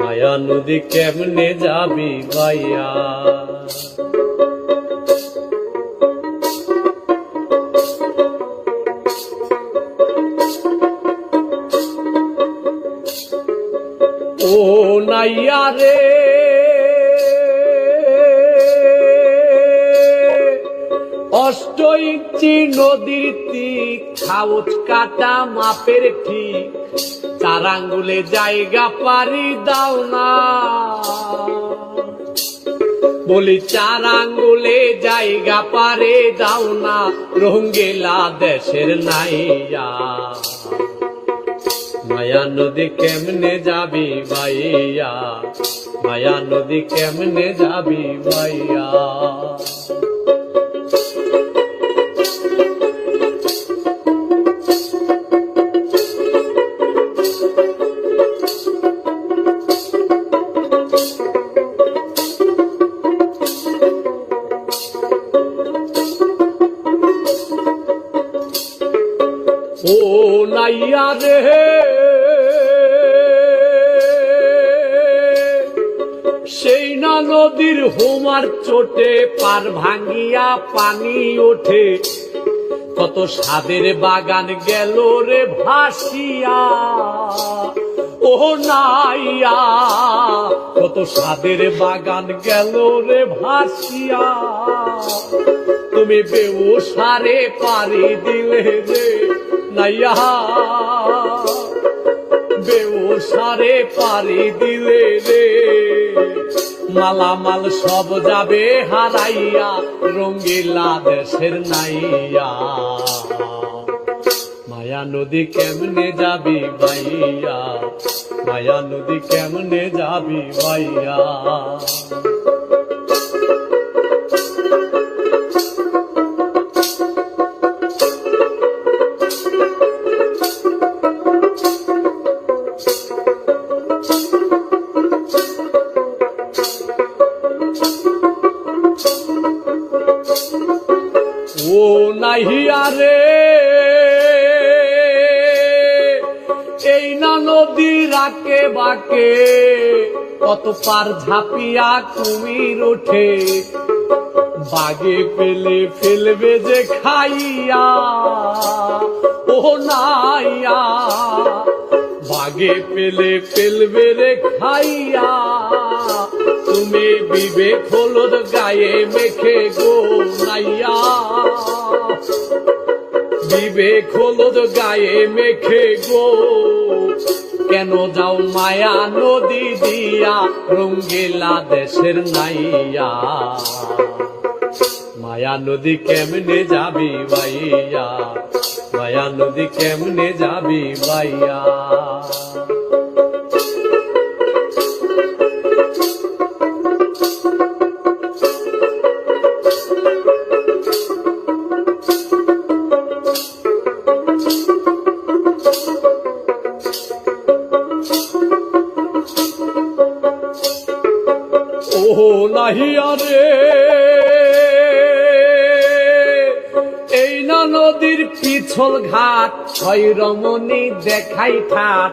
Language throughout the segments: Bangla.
মায়া নদী কেমনে যাবি ভাইয়া? ও নাইয়া রে। অষ্ট ইঞ্চি নদীর তীক খাউচ কাটা মাপের ঠিক। চার আঙ্গুলে জায়গা পারি দাও না। বলি চার আঙ্গুলে জায়গা পারে দাও না রঙ্গেলা দেশের নাইয়া। মায়া নদী কেমনে যাবি ভাইয়া? মায়া নদী কেমনে যাবি ভাইয়া? ও নাইয়া রে সেই না নদীর হোমার চোটে পার ভাঙ্গিয়া পানি ওঠে। কত সাদের বাগান গেল রে ভাসিয়া। ও নাইয়া, কত সাদের বাগান গেল রে ভাসিয়া। তুমি বেউসারে পারি দিলে রে নাইয়া। বেউসারে পারি দিলে রে। মালামাল সব যাবে হারাইয়া, রঙ্গিলা দেশের নাইয়া। মায়া নদী কেমনে যাবি ভাইয়া মায়া নদী কেমনে যাবি ভাইয়া নাহিয়া রে এই না নদী রাকে বাকে, কত পার ঝাঁপিয়া কুমির ওঠে বাগে পেলে ফেলবে যে খাইয়া, ও নাইয়া। বাগে পেলে ফেলবে রে খাইয়া, তুমি বিবেক হলুদ গায়ে মেখে গো নাইয়া। বিবেক হলুদ গায়ে মেখে গো। কেন যাও মায়া নদী দিয়া, রঙ্গিলা দেশের নাইয়া। মায়া নদী কেমনে যাবি ভাইয়া? মায়া নদী কেমনে যাবি ভাইয়া? নাহিয়া রে এই না নদীর পিছল ঘাট, ছয় রমণী দেখাই ঠাট।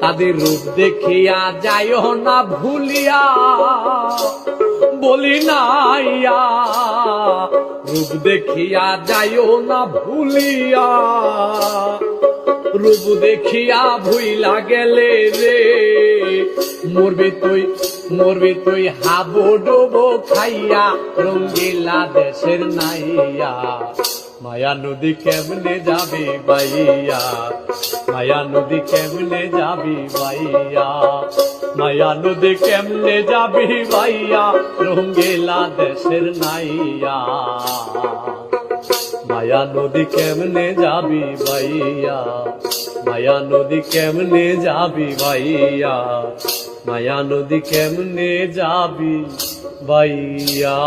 তাদের রূপ দেখিয়া যাইও না ভুলিয়া। বলি নাইয়া, রূপ দেখিয়া যাইও না ভুলিয়া। রূপ দেখিয়া ভুইলা গেলে রে, মরবি তুই মরবি তুই হাবো ডোবো খাইয়া, রঙ্গিলা দেশের নাইয়া। মায়া নদী কেমনে যাবি বাইয়া? মায়া নদী কেমনে যাবি বাইয়া? মায়া নদী কেমনে যাবি বাইয়া? রঙ্গিলা দেশের নাইয়া। মায়া নদী কেমনে যাবি ভাইয়া মায়া নদী কেমনে যাবি ভাইয়া মায়া নদী কেমনে যাবি বাইয়া